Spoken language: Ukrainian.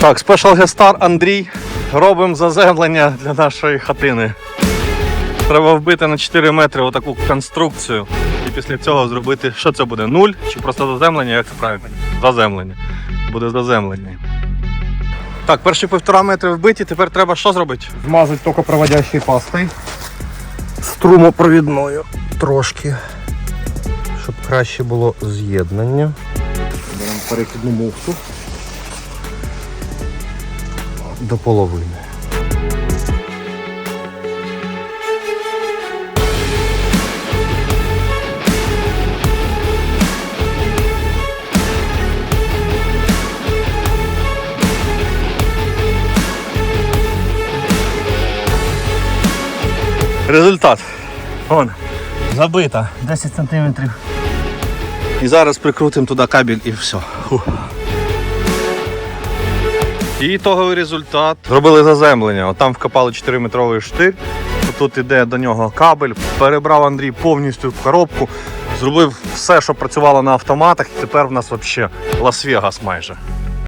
Так, спешл гестар Андрій. Робимо заземлення для нашої хатини. Треба вбити на 4 метри отаку конструкцію. І після цього зробити, що це буде? Нуль чи просто заземлення? Як це правильно? Заземлення. Буде заземлення. Так, перші півтора метри вбиті, тепер треба що зробити? Змазать токопроводящей пастой. струмопровідною трошки, щоб краще було з'єднання. Беремо перехідну муфту. До половини. Результат. Вон. Забита. 10 сантиметрів. І зараз прикрутимо туди кабель і все. Фух. І ітоговий результат. Зробили заземлення. Там вкопали 4-метровий штир. Тут іде до нього кабель. Перебрав Андрій повністю в коробку. Зробив все, що працювало на автоматах, і тепер в нас взагалі Лас-Вегас майже.